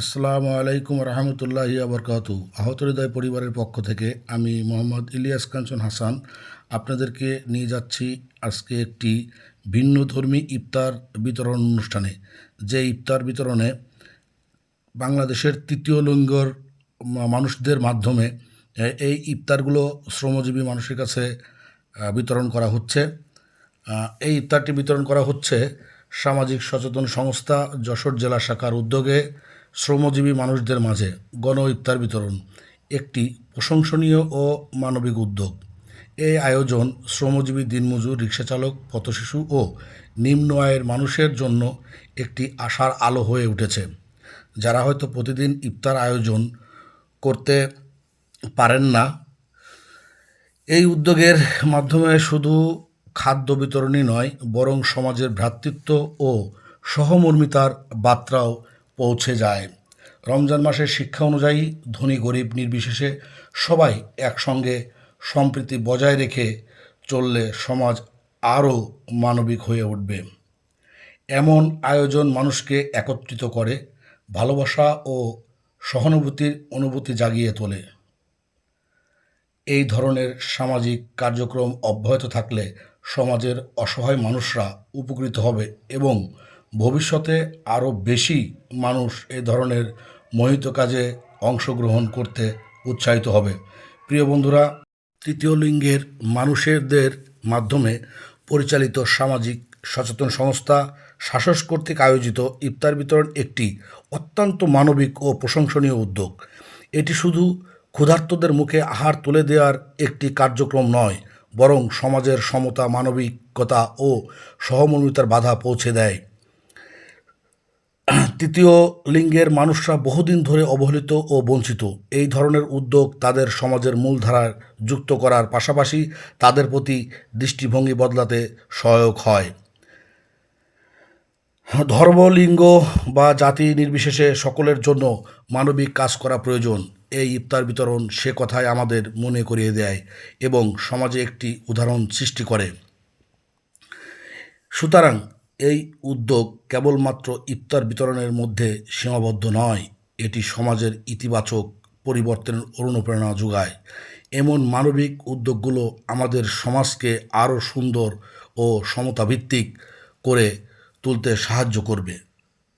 আসসালামু আলাইকুম রহমতুল্লাহি আবরকাতু আহত হৃদয় পরিবারের পক্ষ থেকে আমি মোহাম্মদ ইলিয়াস কাঞ্চন হাসান আপনাদেরকে নিয়ে যাচ্ছি আজকে একটি ভিন্ন ধর্মী ইফতার বিতরণ অনুষ্ঠানে। যে ইফতার বিতরণে বাংলাদেশের তৃতীয় লিঙ্গর মানুষদের মাধ্যমে এই ইফতারগুলো শ্রমজীবী মানুষের কাছে বিতরণ করা হচ্ছে। এই ইফতারটি বিতরণ করা হচ্ছে সামাজিক সচেতন সংস্থা যশোর জেলা শাখার উদ্যোগে। শ্রমজীবী মানুষদের মাঝে গণ ইফতার বিতরণ, একটি প্রশংসনীয় ও মানবিক উদ্যোগ। এই আয়োজন শ্রমজীবী দিনমজুর, রিক্সাচালক, পথশিশু ও নিম্ন আয়ের মানুষের জন্য একটি আশার আলো হয়ে উঠেছে। যারা হয়তো প্রতিদিন ইফতার আয়োজন করতে পারেন না, এই উদ্যোগের মাধ্যমে শুধু খাদ্য বিতরণই নয়, বরং সমাজের ভ্রাতৃত্ব ও সহমর্মিতার বার্তাও পৌঁছে যায়। রমজান মাসের শিক্ষা অনুযায়ী ধনী গরিব নির্বিশেষে সবাই একসঙ্গে সম্প্রীতি বজায় রেখে চললে সমাজ আরও মানবিক হয়ে উঠবে। এমন আয়োজন মানুষকে একত্রিত করে, ভালোবাসা ও সহানুভূতির অনুভূতি জাগিয়ে তোলে। এই ধরনের সামাজিক কার্যক্রম অব্যাহত থাকলে সমাজের অসহায় মানুষরা উপকৃত হবে এবং ভবিষ্যতে আরও বেশি মানুষ এ ধরনের মোহিত কাজে অংশগ্রহণ করতে উৎসাহিত হবে। প্রিয় বন্ধুরা, তৃতীয় লিঙ্গের মানুষেরদের মাধ্যমে পরিচালিত সামাজিক সচেতন সংস্থা শাসস কর্তৃক আয়োজিত ইফতার বিতরণ একটি অত্যন্ত মানবিক ও প্রশংসনীয় উদ্যোগ। এটি শুধু ক্ষুধার্তদের মুখে আহার তুলে দেওয়ার একটি কার্যক্রম নয়, বরং সমাজের সমতা, মানবিকতা ও সহমর্মিতার বাধা পৌঁছে দেয়। তৃতীয় লিঙ্গের মানুষরা বহুদিন ধরে অবহেলিত ও বঞ্চিত। এই ধরনের উদ্যোগ তাদের সমাজের মূলধারার যুক্ত করার পাশাপাশি তাদের প্রতি দৃষ্টিভঙ্গি বদলাতে সহায়ক হয়। ধর্ম, লিঙ্গ বা জাতি নির্বিশেষে সকলের জন্য মানবিক কাজ করা প্রয়োজন। এই ইফতার বিতরণ সে কথাই আমাদের মনে করিয়ে দেয় এবং সমাজে একটি উদাহরণ সৃষ্টি করে। সুতরাং এই উদ্যোগ কেবলমাত্র ইফতার বিতরণের মধ্যে সীমাবদ্ধ নয়, এটি সমাজের ইতিবাচক পরিবর্তনের অনুপ্রেরণা যোগায়। এমন মানবিক উদ্যোগগুলো আমাদের সমাজকে আরও সুন্দর ও সমতাভিত্তিক করে তুলতে সাহায্য করবে।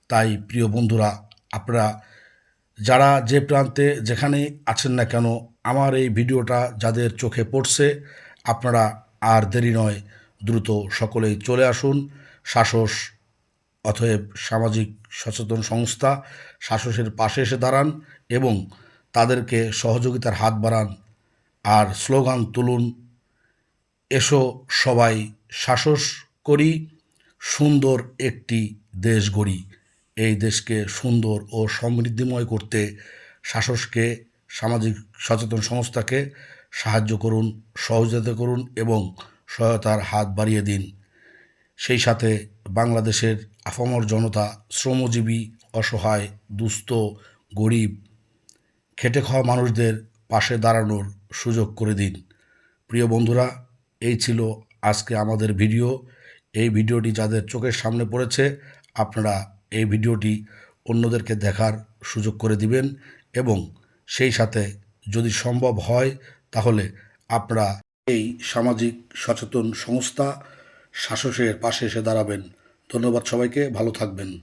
তাই প্রিয় বন্ধুরা, আপনারা যারা যে প্রান্তে যেখানেই আছেন না কেন, আমার এই ভিডিওটা যাদের চোখে পড়ছে, আপনারা আর দেরি নয়, দ্রুত সকলেই চলে আসুন। শাসস অতএব সামাজিক সচেতন সংস্থা শাসসের পাশে এসে দাঁড়ান এবং তাদেরকে সহযোগিতার হাত বাড়ান। আর স্লোগান তুলুন, এসো সবাই শাসস করি, সুন্দর একটি দেশ গড়ি। এই দেশকে সুন্দর ও সমৃদ্ধিময় করতে শাসককে সামাজিক সচেতন সংস্থাকে সাহায্য করুন, সহযোগিতা করুন এবং সহায়তার হাত বাড়িয়ে দিন। সেই সাথে বাংলাদেশের আফামর জনতা, শ্রমজীবী, অসহায়, দুস্থ, গরিব, খেটে খাওয়া মানুষদের পাশে দাঁড়ানোর সুযোগ করে দিন। প্রিয় বন্ধুরা, এই ছিল আজকে আমাদের ভিডিও। এই ভিডিওটি যাদের চোখের সামনে পড়েছে, আপনারা এই ভিডিওটি অন্যদেরকে দেখার সুযোগ করে দিবেন এবং সেই সাথে যদি সম্ভব হয়, তাহলে আপনারা এই সামাজিক সচেতন সংস্থা শাসকের পাশে এসে দাঁড়াবেন। ধন্যবাদ সবাইকে ভালো থাকবেন।